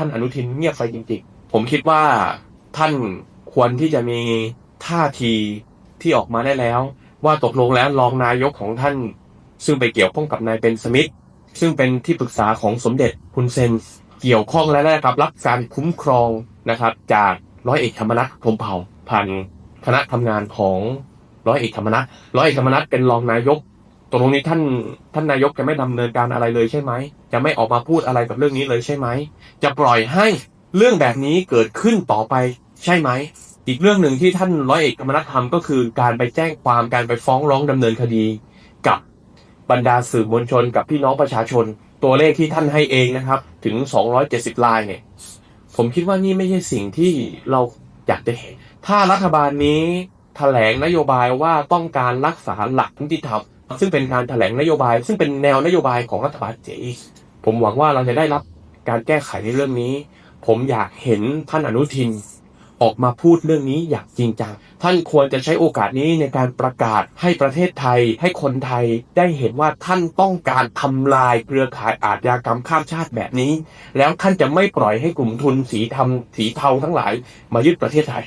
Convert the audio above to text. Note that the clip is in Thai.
ท่านอนุทินเงียบไปจริงๆ ผมคิดว่าท่านควรที่จะมีท่าทีที่ออกมาได้แล้ว ว่าตกลงแล้วรองนายกของท่าน ซึ่งไปเกี่ยวข้องกับนายเบนสมิธซึ่งเป็นที่ปรึกษาของสมเด็จคุณเซนเกี่ยวข้องและได้รับรับการคุ้มครองนะครับ จากร้อยเอกธรรมนัฐพรมเผ่าผ่านคณะทำงานของร้อยเอกธรรมนัฐร้อยเอกธรรมนัฐเป็นรองนายก ตรงนี้ท่านท่านนายกจะไม่ดำเนินการอะไรเลยใช่ไหม จะไม่ออกมาพูดอะไรกับเรื่องนี้เลยใช่ไหม จะปล่อยให้เรื่องแบบนี้เกิดขึ้นต่อไปใช่ไหม อีกเรื่องหนึ่งที่ท่านร้อยเอกธรรมนัฐทำก็คือการไปแจ้งความการไปฟ้องร้องดำเนินคดี กับบรรดาสื่อมวลชนกับพี่น้องประชาชน ตัวเลขที่ท่านให้เองนะครับ ถึง 270 ลายเนี่ย ผมคิดว่านี่ไม่ใช่สิ่งที่เราอยากจะเห็น ถ้ารัฐบาลนี้แถลงนโยบายว่าต้องการรักษาหลักนิติธรรม ซึ่งเป็นการแถลงนโยบาย ซึ่งเป็นแนวนโยบายของรัฐบาลเจผมหวังว่าเราจะได้รับการแก้ไขในเรื่องนี้ ผมอยากเห็นท่านอนุทินออกมาพูดเรื่องนี้อย่างจริงจัง ท่านควรจะใช้โอกาสนี้ในการประกาศให้ประเทศไทย ให้คนไทยได้เห็นว่าท่านต้องการทำลายเครือข่ายอาชญากรรมข้ามชาติแบบนี้ แล้วท่านจะไม่ปล่อยให้กลุ่มทุนสีทำสีเทาทั้งหลายมายึดประเทศไทย